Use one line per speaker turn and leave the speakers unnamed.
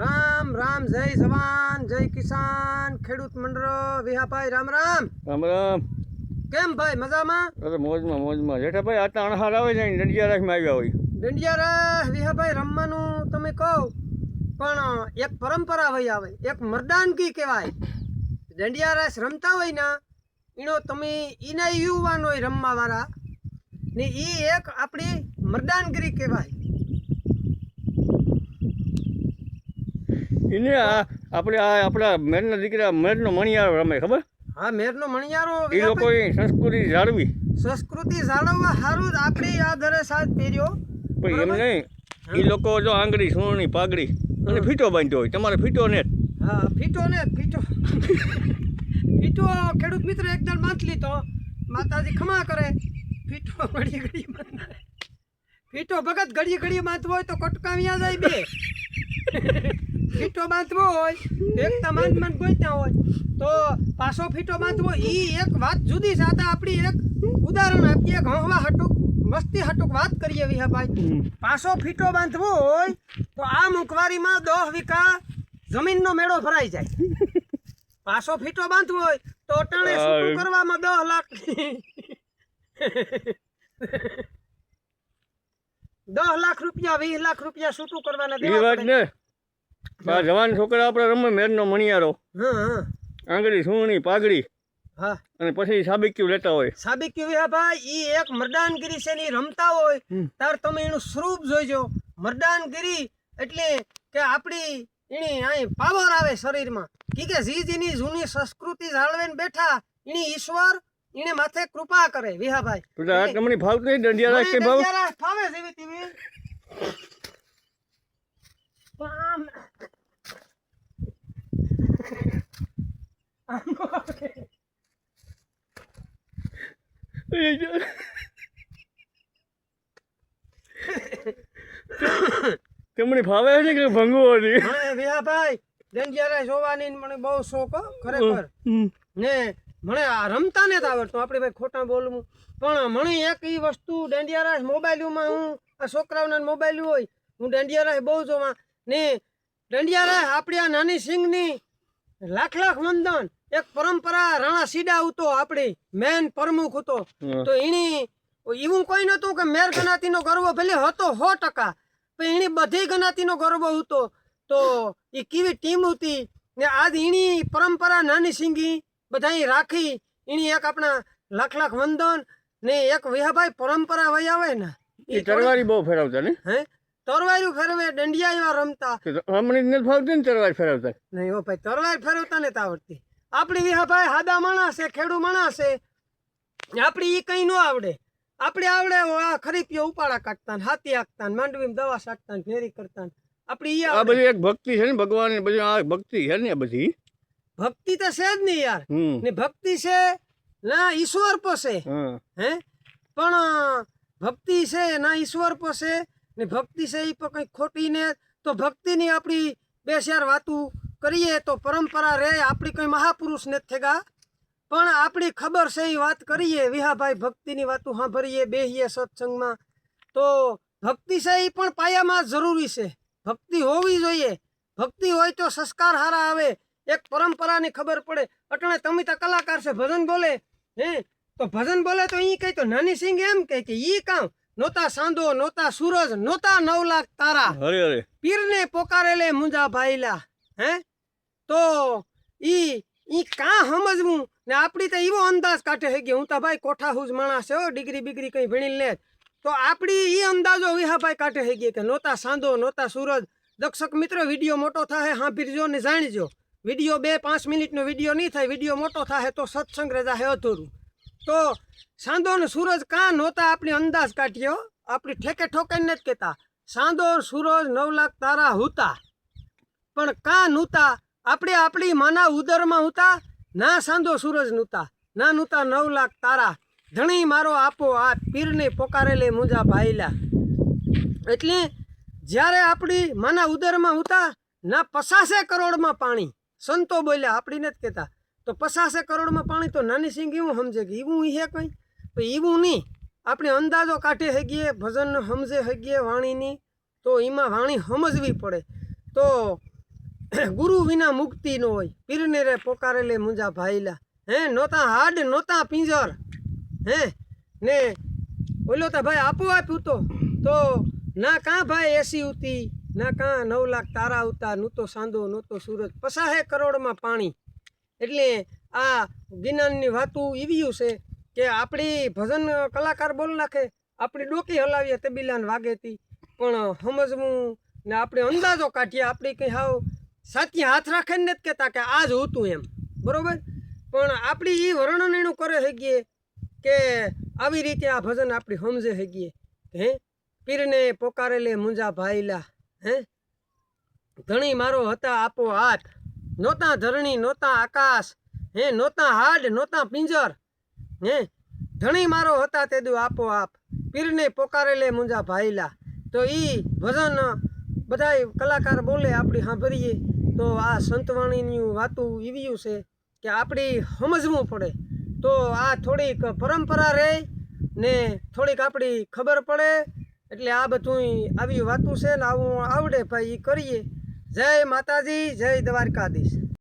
રામ રામ જય જવાન જય કિસાન ખેડૂત મંડળ વિહાભાઈ રામ રામ.
રામ રામ.
કેમ ભાઈ મજામાં?
અરે મોજમાં મોજમાં. જેઠાભાઈ તો અણહાર આવે છે દંડિયા રાખમાં આવ્યા હોય.
દંડિયા રાહ વિહાભાઈ રમવાનું તમે કહો. પણ એક પરંપરા હોય આવે એક મરદાનગી કહેવાય. દંડિયા રાસ રમતા હોય ને એનો તમે એના યુવાન હોય રમવા વાળા ને એ એક આપણી મરદાનગીરી કહેવાય.
એને આ આપણે આ આપણા મેરના દીકરા મેરનો મણિયારો રમે ખબર?
હા મેરનો મણિયારો
એ લોકો સંસ્કૃતિ જાળવી.
સંસ્કૃતિ જાળવવા સારું આપણી આ દરે સાથ પહેર્યો.
પણ એમ નહીં એ લોકો જો આંગળી સોની પાઘડી અને ફીટો બાંધ્યો હોય તમારે ફીટો ને
હા ફીટો ને ફીટો. ફીટો ખેડૂત મિત્ર એકદમ બાંધ લીધો. માતાજી ખમા કરે. ફીટો ઘડી ઘડી ફીટો ભગત ઘડી ઘડી બાંધવો હોય તો કટકાવ્યા જાય બે. ફીટો બાંધવો હોય એક તમાન મન ગોઈતા હોય તો પાછો ફીટો બાંધવો ઈ એક વાત જુદી છે. આ આપણી એક ઉદાહરણ આપીએ એક હવા હટુક મસ્તી હટુક વાત કરીએ વિહાભાઈ પાછો ફીટો બાંધવો હોય તો આ મુકવારીમાં દોહ વીઘા જમીનનો મેળો ભરાઈ જાય. પાછો ફીટો બાંધવો હોય તો અટાણે કરવામાં દહ લાખ. દસ લાખ રૂપિયા વીસ લાખ રૂપિયા છૂટું કરવાના
એ
દેવા
વાત
પડે.
ને. આ જવાન છોકરા આપણે રમે મેરનો મણિયારો.
હા હા.
આંગળી સોની પાઘડી.
હા.
અને પછી સાબિક્યું લેતા હોય.
સાબિક્યુ કેવી ભાઈ ઈ એક મરદાનગીરી છે ની રમતા હોય.
હમ.
તાર તમે એનું સ્વરૂપ જોઈજો. મરદાનગીરી એટલે કે આપણી એની અહીં પાવર આવે શરીરમાં. કી કે જી જીની જૂની સંસ્કૃતિ જાળવીને બેઠા એની ઈશ્વર એને માથે કૃપા કરે વિહાભાઈ.
તો આ તમને ફાવતું નહીં દંડિયા રાખ કે ભાવ
ફાવે જેવી તેવી. આવે.
તમને ફાવે છે કે ભંગવો હતી
મને દંડિયા દંડિયારાસ જોવાની મને બહુ શોખ ખરેખર. ને મને આ રમતા ને આવડતું આપણે ભાઈ ખોટા બોલવું. પણ મને એક એ વસ્તુ દંડિયારાસ મોબાઈલમાં હું આ છોકરાઓના મોબાઈલ હોય હું દંડિયારાસ બહુ જોવા. ને દંડિયારાસ આપણી આ નાની સિંગની લાખ લાખ વંદન. એક પરંપરા રાણા સીડા હતો આપણી મેન પ્રમુખ હતો તો એની એવું કોઈ નહોતું કે મેર ગણાતીનો ગર્વ ભલે હતો સો ટકા પણ એની બધી ગણાતીનો ગર્વ હતો તો એ કેવી ટીમ હતી ને આજ એની પરંપરા નાની સિંગી બધાય રાખી એની એક આપણા લાખ લાખ વંદન ને એક વિહાભાઈ પરંપરા વહી આવે ને
એ તરવારી બહુ ફેરવતા ને?
હે? તરવારી ફેરવે દંડિયા એવા રમતા.
હમણાં જ નથી ફાવતી ને તરવારી ફેરવતા.
નહીં હો ભાઈ તરવારી ફેરવતા ને આવડતી આપણી વિહાભાઈ હાદા માણસ છે ખેડૂ માણસ છે. આપણી ઈ કઈ ન આવડે. આપણે આવડે આ ખરીપીઓ ઉપાડા કાઢતા હાથી ને માંડવીમાં દવા છાંટતા ને ફેરી કરતા આપણી
આ બધી એક ભક્તિ છે ને ભગવાન બધી આ ભક્તિ છે ને બધી.
ભક્તિ તો છે જ નહીં યાર. ને ભક્તિ છે ના ઈશ્વર પોસે
હા.
હે? પણ ભક્તિ છે ના ઈશ્વર પોસે ને ભક્તિ છે એ પણ કંઈ ખોટી ને તો ભક્તિની આપણી બે ચાર વાતું કરીએ તો પરંપરા રહે આપણી કંઈ મહાપુરુષ ને થેગા. પણ આપણી ખબર છે એ વાત કરીએ વિહાભાઈ ભક્તિની વાતું સાંભળીએ બેહીએ સત્સંગમાં. તો ભક્તિ છે એ પણ પાયામાં જરૂરી છે. ભક્તિ હોવી જોઈએ. ભક્તિ હોય તો સંસ્કાર હારા આવે. એક પરંપરાની ખબર પડે. અટણે તમે તો કલાકાર છે ભજન બોલે. હે? તો ભજન બોલે તો ઈ કહે તો નાની સિંહ એમ કહે કે ઈ કામ. નોતા સાંધો નોતા સૂરજ નોતા નવ લાખ તારા.
અરે અરે
પીરને પોકારેલે મુંજા ભાઈલા. હે? તો ઈ ઈ કાં સમજવું? ને આપણી તો એવો અંદાજ કાઢે છે કે હું તો ભાઈ કોઠા હુજ માણસ છે હો ડિગ્રી બિગ્રી કંઈ ભણી લે. તો આપણી ઈ અંદાજો વિહાભાઈ કાઢે છે કે નોતા સાંધો નોતા સૂરજ. દર્શક મિત્રો વીડિયો મોટો થાય સાંભળજો ને જાણજો. વીડિયો બે પાંચ મિનિટનો વીડિયો નહીં થાય, વીડિયો મોટો થાય તો સત્સંગ રજા અધૂરું. તો સાંધો સૂરજ કાં નહોતા આપણે અંદાજ કાઢ્યો? આપણી ઠેકે ઠોકાઈને જ કહેતા. સાંધો સૂરજ નવ લાખ તારા હુતા. પણ કાં નહોતા? આપણે આપણી માના ઉદરમાં હુતા? ના સાંધો સૂરજ નહોતા. ના નહોતા નવ લાખ તારા. ધણી મારો આપો આ પીરને પોકારેલે મુંજા ભાઈલા એટલે જ્યારે આપણી માના ઉદરમાં હુતા, ના પચાસે કરોડમાં પાણી. સંતો બોલ્યા, આપણી નથી કહેતા. તો પચાસે કરોડમાં પાણી તો નાની સિંગ એવું સમજે કે એવું હે કંઈ? તો એવું નહીં. આપણે અંદાજો કાઢી હગીએ, ભજન સમજે હગીએ વાણીની, તો એમાં વાણી સમજવી પડે. તો ગુરુ વિના મુક્તિ ન હોય. પીરને રે પોકારેલે મુંજા ભાઈલા હે, નોતા હાડ, નોતા પિંજર. હે, ને ઓલો તો ભાઈ આપો આપ્યું તો ના કાં ભાઈ એસી ઉતી? ના કાં નવ લાખ તારા આવતા નહોતો સાંધો નહોતો સૂરજ. પસાહે કરોડમાં પાણી. એટલે આ જ્ઞાનની વાતું એવી છે કે આપણી ભજન કલાકાર બોલ નાખે, આપણી ડોકી હલાવીએ તબીલાને વાગેતી. પણ સમજવું ને આપણે અંદાજો કાઢીએ, આપણી કંઈ હાવ સાચી હાથ રાખે ને કહેતા કે આ જ હતું એમ. બરોબર? પણ આપણી એ વર્ણનેણું કરે હગીએ કે આવી રીતે આ ભજન આપણી સમજે હગીએ. હે? પીરને પોકારેલે મુંજા ભાઈલા હે? ધણી મારો હતા આપો હાથ નોતા ધરણી નોતા આકાશ. હે નોતા હાડ નોતા પિંજર. હે? ધણી મારો હતા તે દુ આપો આપ પીરને પોકારેલે મુંજા ભાઈલા તો ઈ ભજન બધાય કલાકાર બોલે આપણી સાંભળીએ તો આ સંતવાણીની વાતું એવી છે કે આપણી સમજવું પડે. તો આ થોડીક પરંપરા રહે ને થોડીક આપણી ખબર પડે એટલે આ બધું આવી વાતું છે ને આવું આવડે ભાઈ એ કરીએ. જય માતાજી, જય દ્વારકાધીશ.